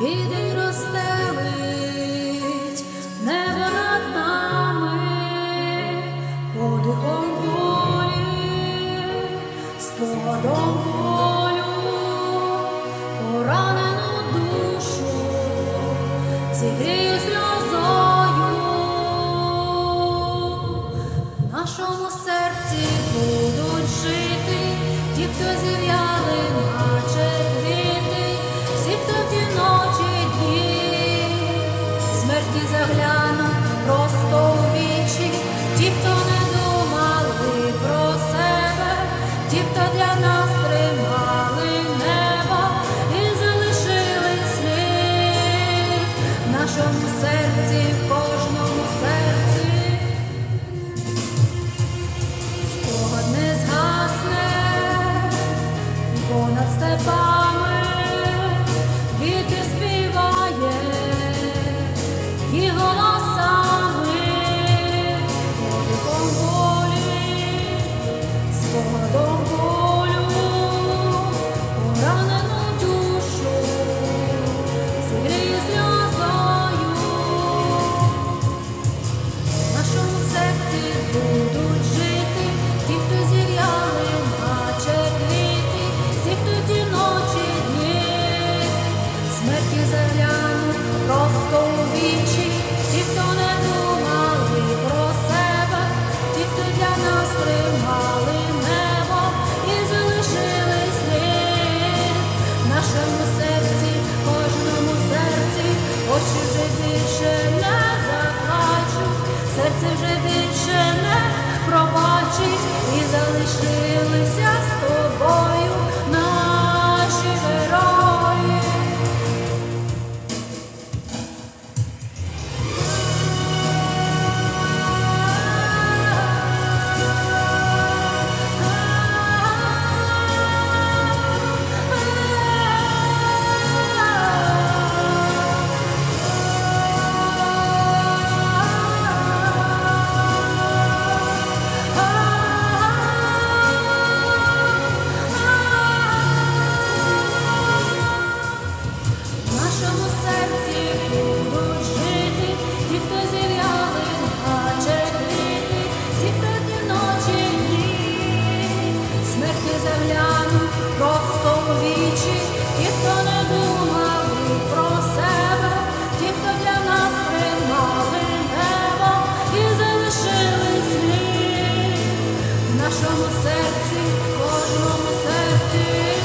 і день розстелить небо над нами, подихом волі, спогадом болю, поранену душу, зігрію в нашому серці будуть жити ті, хто зів'яли, наче смерті загляну просто у вічі, ті, хто не думали про себе, ті, хто для нас тримали небо і залишили слід в нашому серці, в кожному серці. І залишилися просто у вічі, ті, хто не думали про себе, ті, хто для нас тримали небо і залишили слід в нашому серці, в кожному серці.